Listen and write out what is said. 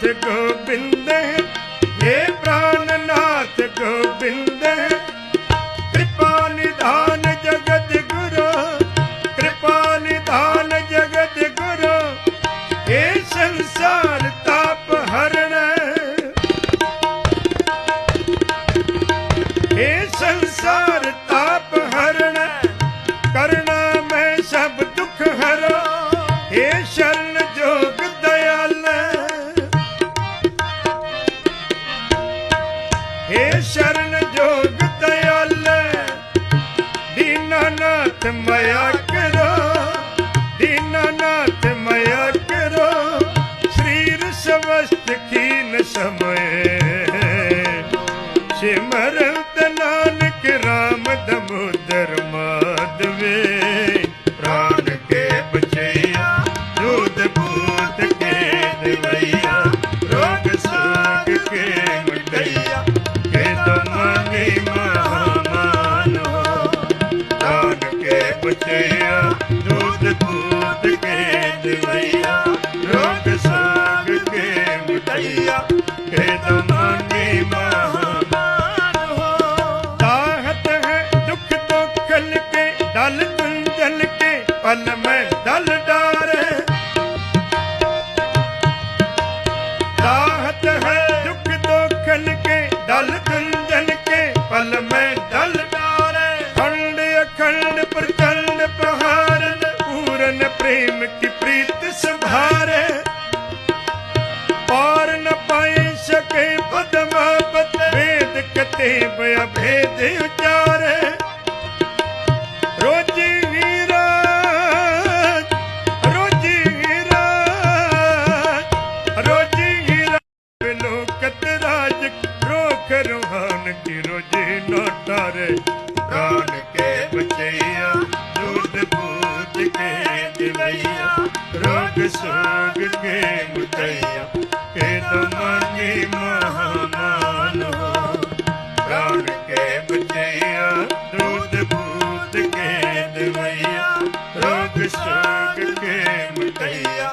ਨਾਥ ਗੋਬਿੰਦ हे ਪ੍ਰਾਨਨਾਥ ਗੋਬਿੰਦ ਕਿਰਪਾ ਨਿਧਾਨ ਜਗਤ ਗੁਰੂ, ਕਿਰਪਾ ਨਿਧਾਨ ਜਗਤ ਗੁਰੂ। ਇਹ ਸੰਸਾਰ ਤਾਪ ਹਰਣ। ਇਹ ਸੰਸਾਰ ਤਾਪ ਹਰਣ, ਕਰਨਾ ਮੈਂ ਸਭ ਦੁੱਖ ਹਰੋ। ਇਹ ਸ਼ਰਨ ਇਹ ਸ਼ਰਨ ਜੋਗ ਦਇਆਲ ਦੀਨਾਨਾਥ ਮਾਇਆ ਕਰੋ ਦੀਨਾਨਾਥ ਮਾਇਆ ਕਰੋ ਸਰੀਰ ਸਵਸਤ ਖੀਨ ਸਮਏ ਦੁੱਧ ਕੇ ਦਿਵਈਆ ਰੋਗ ਸਾਗ ਕੇ ਮਿਟਈਆ ਕੇ ਤਮਨੀ ਮਹਾਮਾਨ ਹੋ ਤਾਹਤ ਹੈ ਦੁੱਖ ਤੋਂ ਖਲ ਕੇ ਡਲ ਗੁੰਝਲ ਕੇ ਪਲ ਮੈਂ ਡਲ ਡਾਰੇ ਤਾਹਤ ਹੈ ਦੁੱਖ ਤੋਂ ਖਲ ਕੇ ਡਲ ਗੁੰਝਲ ਕੇ ਪਲ ਮੈਂ ਭੇਦ ਉਚਾਰੇ ਰੋਜੀ ਵੀਰਾ ਰੋਜੀ ਵੀਰਾ ਰੋਜੀ ਵੀਰਾ। ਲੋਕਤ ਰਾਜ ਰੋਖ ਰੋਹਾਨ ਕੀ ਰੋਜੀ ਨਾ ਪ੍ਰਾਨ ਕੇ ਬਚਈਆ ਦੁੱਧ ਬੂਤ ਕੇ ਦਿਵਈਆ। ਰੋਗ ਸੋਗ ਕੇ ਮੁਟਈਆ ਕੇ ਤਮਨੀ ਮਹਾਮਾਨ ਸਦਕੇ ਦਵਈਆ ਰੋਗ ਸੋਗ ਕੇ ਮਟਈਆ